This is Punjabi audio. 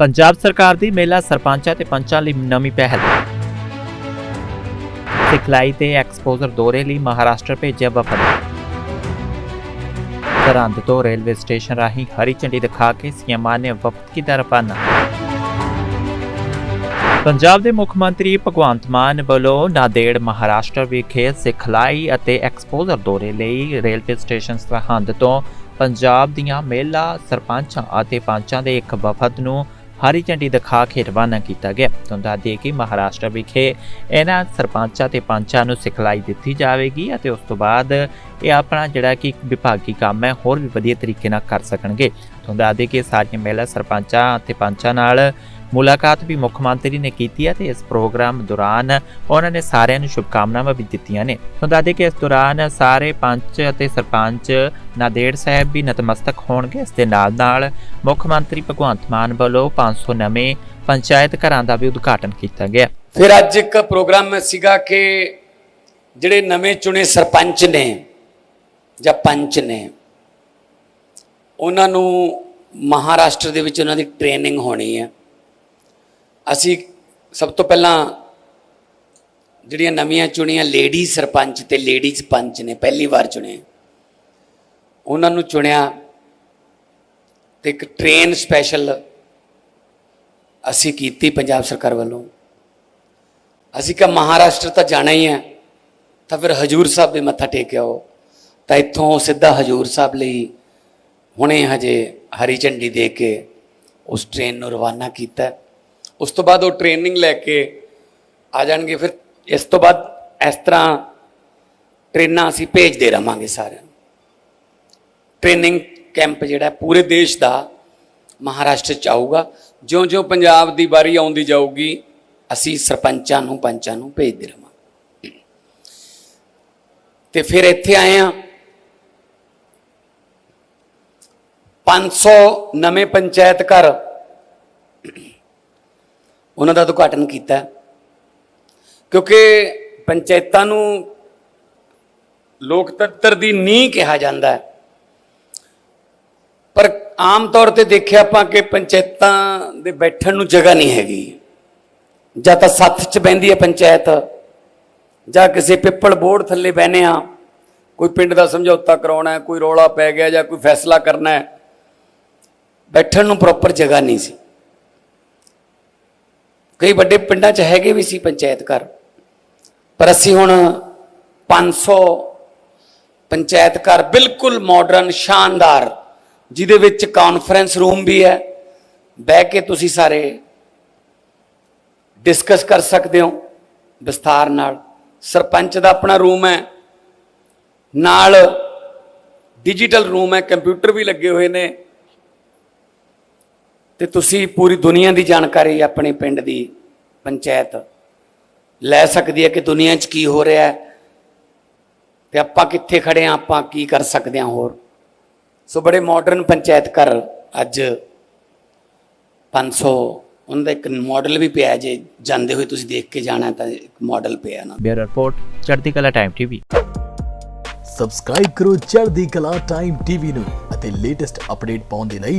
ਪੰਜਾਬ ਸਰਕਾਰ ਦੀ ਮਹਿਲਾ ਸਰਪੰਚਾਂ ਤੇ ਪੰਚਾਂ ਲਈ ਨਵੀਂ ਪਹਿਲ। ਸਿਖਲਾਈ ਤੇ ਐਕਸਪੋਜ਼ਰ ਦੌਰੇ ਲਈ ਮਹਾਰਾਸ਼ਟਰ ਭੇਜਿਆ ਵਫਦ। ਸਰਹੰਦ ਤੋਂ ਰੇਲਵੇ ਸਟੇਸ਼ਨ ਰਾਹੀਂ ਹਰੀ ਝੰਡੀ ਦਿਖਾ ਕੇ ਸੀਐਮ ਨੇ ਵਫਦ ਕੀਤਾ ਰਵਾਨਾ। ਪੰਜਾਬ ਦੇ ਮੁੱਖ ਮੰਤਰੀ ਭਗਵੰਤ ਮਾਨ ਵੱਲੋਂ ਨਾਦੇੜ ਮਹਾਰਾਸ਼ਟਰ ਵਿਖੇ ਸਿਖਲਾਈ ਅਤੇ ਐਕਸਪੋਜ਼ਰ ਦੌਰੇ ਲਈ ਰੇਲਵੇ ਸਟੇਸ਼ਨ ਸਰਹੰਦ ਤੋਂ ਪੰਜਾਬ ਦੀਆਂ ਮਹਿਲਾ ਸਰਪੰਚਾਂ ਅਤੇ ਪੰਚਾਂ ਦੇ ਇੱਕ ਵਫਦ ਨੂੰ ਹਰੀ ਝੰਡੀ ਦਿਖਾ ਕੇ ਰਵਾਨਾ ਕੀਤਾ ਗਿਆ। ਤੁਹਾਨੂੰ ਦੱਸ ਦਈਏ ਕਿ ਮਹਾਰਾਸ਼ਟਰ ਵਿਖੇ ਇਹਨਾਂ ਸਰਪੰਚਾਂ ਤੇ ਪੰਚਾਂ ਨੂੰ ਸਿਖਲਾਈ ਦਿੱਤੀ ਜਾਵੇਗੀ ਅਤੇ ਉਸ ਤੋਂ ਬਾਅਦ ਇਹ ਆਪਣਾ ਜਿਹੜਾ ਕਿ ਵਿਭਾਗੀ ਕੰਮ ਹੈ, ਹੋਰ ਵੀ ਵਧੀਆ ਤਰੀਕੇ ਨਾਲ ਕਰ ਸਕਣਗੇ। ਤੁਹਾਨੂੰ ਦੱਸ ਦਈਏ ਕਿ ਸਾਰੀਆਂ ਮਹਿਲਾ ਸਰਪੰਚਾਂ ਅਤੇ ਪੰਚਾਂ ਨਾਲ ਮੁਲਾਕਾਤ ਵੀ ਮੁੱਖ ਮੰਤਰੀ ਨੇ ਕੀਤੀ ਹੈ ਤੇ ਇਸ ਪ੍ਰੋਗਰਾਮ ਦੌਰਾਨ ਉਹਨਾਂ ਨੇ ਸਾਰਿਆਂ ਨੂੰ ਸ਼ੁਭਕਾਮਨਾਵਾਂ ਵੀ ਦਿੱਤੀਆਂ ਨੇ। ਤੁਹਾਨੂੰ ਦੱਸ ਕਿ ਇਸ ਦੌਰਾਨ ਸਾਰੇ ਪੰਚ ਅਤੇ ਸਰਪੰਚ ਨਾਦੇੜ ਸਾਹਿਬ ਵੀ ਨਤਮਸਤਕ ਹੋਣਗੇ। ਇਸ ਦੇ ਨਾਲ ਨਾਲ ਮੁੱਖ ਮੰਤਰੀ ਭਗਵੰਤ ਮਾਨ ਵੱਲੋਂ 500 ਨਵੇਂ ਪੰਚਾਇਤ ਘਰਾਂ ਦਾ ਵੀ ਉਦਘਾਟਨ ਕੀਤਾ ਗਿਆ। ਫਿਰ ਅੱਜ ਇੱਕ ਪ੍ਰੋਗਰਾਮ ਸੀਗਾ ਕਿ ਜਿਹੜੇ ਨਵੇਂ ਚੁਣੇ ਸਰਪੰਚ ਨੇ ਜਾਂ ਪੰਚ ਨੇ, ਉਹਨਾਂ ਨੂੰ ਮਹਾਰਾਸ਼ਟਰ ਦੇ ਵਿੱਚ ਉਹਨਾਂ ਦੀ ਟ੍ਰੇਨਿੰਗ ਹੋਣੀ ਹੈ। ਅਸੀਂ ਸਭ ਤੋਂ ਪਹਿਲਾਂ ਜਿਹੜੀਆਂ ਨਵੀਆਂ ਚੁਣੀਆਂ ਲੇਡੀ ਸਰਪੰਚ ਤੇ ਲੇਡੀਜ਼ ਪੰਚ ਨੇ, ਪਹਿਲੀ ਵਾਰ ਚੁਣੇ ਉਹਨਾਂ ਨੂੰ ਚੁਣਿਆ ਤੇ ਇੱਕ ਟ੍ਰੇਨ ਸਪੈਸ਼ਲ ਅਸੀਂ ਕੀਤੀ ਪੰਜਾਬ ਸਰਕਾਰ ਵੱਲੋਂ। ਅਸੀਂ ਕਿਹਾ ਮਹਾਰਾਸ਼ਟਰ ਤਾਂ ਜਾਣਾ ਹੀ ਹੈ ਤਾਂ ਫਿਰ ਹਜੂਰ ਸਾਹਿਬ ਦੇ ਮੱਥਾ ਟੇਕ ਆਓ। ਤਾਂ ਇੱਥੋਂ ਸਿੱਧਾ ਹਜੂਰ ਸਾਹਿਬ ਲਈ ਹੁਣੇ ਹਜੇ ਹਰੀ ਝੰਡੀ ਦੇ ਕੇ ਉਸ ਟ੍ਰੇਨ ਨੂੰ ਰਵਾਨਾ ਕੀਤਾ। ਉਸ ਤੋਂ ਬਾਅਦ ਉਹ ਟ੍ਰੇਨਿੰਗ ਲੈ ਕੇ ਆ ਜਾਣਗੇ। ਫਿਰ ਇਸ ਤੋਂ ਬਾਅਦ ਇਸ ਤਰ੍ਹਾਂ ਟ੍ਰੇਨਾਂ ਅਸੀਂ ਭੇਜਦੇ ਰਵਾਂਗੇ ਸਾਰਿਆਂ ਨੂੰ। ਟ੍ਰੇਨਿੰਗ ਕੈਂਪ ਜਿਹੜਾ ਪੂਰੇ ਦੇਸ਼ ਦਾ ਮਹਾਰਾਸ਼ਟਰ ਚ ਆਊਗਾ। ਜਿਉਂ-ਜਿਉਂ ਪੰਜਾਬ ਦੀ ਵਾਰੀ ਆਉਂਦੀ ਜਾਊਗੀ, ਅਸੀਂ ਸਰਪੰਚਾਂ ਨੂੰ, ਪੰਚਾਂ ਨੂੰ ਭੇਜਦੇ ਰਵਾਂਗੇ ਤੇ ਫਿਰ ਇੱਥੇ ਆਏ ਆ 500 ਨਵੇਂ ਪੰਚਾਇਤ ਘਰ। ਉਹਨਾਂ ਦਾ ਉਦਘਾਟਨ ਕੀਤਾ। ਕਿਉਂਕਿ ਪੰਚਾਇਤਾਂ ਨੂੰ ਲੋਕਤੰਤਰ ਦੀ ਨੀਂਹ ਕਿਹਾ ਜਾਂਦਾ ਹੈ। ਪਰ ਆਮ ਤੌਰ ਤੇ ਦੇਖਿਆ ਆਪਾਂ ਕਿ ਪੰਚਾਇਤਾਂ ਦੇ ਬੈਠਣ ਨੂੰ ਜਗ੍ਹਾ ਨਹੀਂ ਹੈਗੀ। ਜਾਂ ਤਾਂ ਸੱਥ 'ਚ ਬੈੰਦੀ ਹੈ ਪੰਚਾਇਤ, ਜਾਂ ਕਿਸੇ ਪਿੱਪਲ ਬੋਰਡ ਥੱਲੇ ਬਹਿਨੇ ਆ ਕੋਈ ਪਿੰਡ ਦਾ ਸਮਝੌਤਾ ਕਰਾਉਣਾ ਕੋਈ ਰੌਲਾ ਪੈ ਗਿਆ ਜਾਂ ਕੋਈ ਫੈਸਲਾ ਕਰਨਾ ਹੈ। ਬੈਠਣ ਨੂੰ ਪ੍ਰੋਪਰ ਜਗ੍ਹਾ ਨਹੀਂ ਸੀ। ਕਈ ਵੱਡੇ ਪਿੰਡਾਂ 'ਚ ਹੈਗੇ ਵੀ ਸੀ ਪੰਚਾਇਤ ਘਰ। ਪਰ ਅਸੀਂ ਹੁਣ 500 ਪੰਚਾਇਤ ਘਰ ਬਿਲਕੁਲ ਮਾਡਰਨ ਸ਼ਾਨਦਾਰ, ਜਿਹਦੇ ਵਿੱਚ ਕਾਨਫਰੰਸ ਰੂਮ ਵੀ ਹੈ। ਬਹਿ ਕੇ ਤੁਸੀਂ ਸਾਰੇ ਡਿਸਕਸ ਕਰ ਸਕਦੇ ਹੋ ਵਿਸਥਾਰ ਨਾਲ। ਸਰਪੰਚ ਦਾ ਆਪਣਾ ਰੂਮ ਹੈ। ਨਾਲ ਡਿਜੀਟਲ ਰੂਮ ਹੈ। ਕੰਪਿਊਟਰ ਵੀ ਲੱਗੇ ਹੋਏ ਨੇ। ਤੇ ਤੁਸੀਂ ਪੂਰੀ ਦੁਨੀਆ ਦੀ ਜਾਣਕਾਰੀ ਆਪਣੇ ਪਿੰਡ ਦੀ ਪੰਚਾਇਤ ਲੈ ਸਕਦੀ ਹੈ ਕਿ ਦੁਨੀਆ 'ਚ ਕੀ ਹੋ ਰਿਹਾ ਹੈ ਤੇ ਆਪਾਂ ਕਿੱਥੇ ਖੜੇ ਆ ਆਪਾਂ ਕੀ ਕਰ ਸਕਦੇ ਹਾਂ ਹੋਰ। ਸੋ ਬੜੇ ਮਾਡਰਨ ਪੰਚਾਇਤ ਘਰ ਅੱਜ 500 ਉਹਨਾਂ ਦਾ ਇੱਕ ਮਾਡਲ ਵੀ ਪਿਆ ਜੇ ਜਾਂਦੇ ਹੋਏ ਤੁਸੀਂ ਦੇਖ ਕੇ ਜਾਣਾ ਤਾਂ ਇੱਕ ਮਾਡਲ ਪਿਆ ਨਾ। ਬਿਊਰੋ ਰਿਪੋਰਟ ਚੜ੍ਹਦੀ ਕਲਾ ਟਾਈਮ ਟੀਵੀ ਸਬਸਕ੍ਰਾਈਬ ਕਰੋ ਚੜ੍ਹਦੀ ਕਲਾ ਟਾਈਮ ਟੀਵੀ ਨੂੰ ਅਤੇ ਲੇਟੈਸਟ ਅਪਡੇਟ ਪਾਉਣ ਦੇ ਲਈ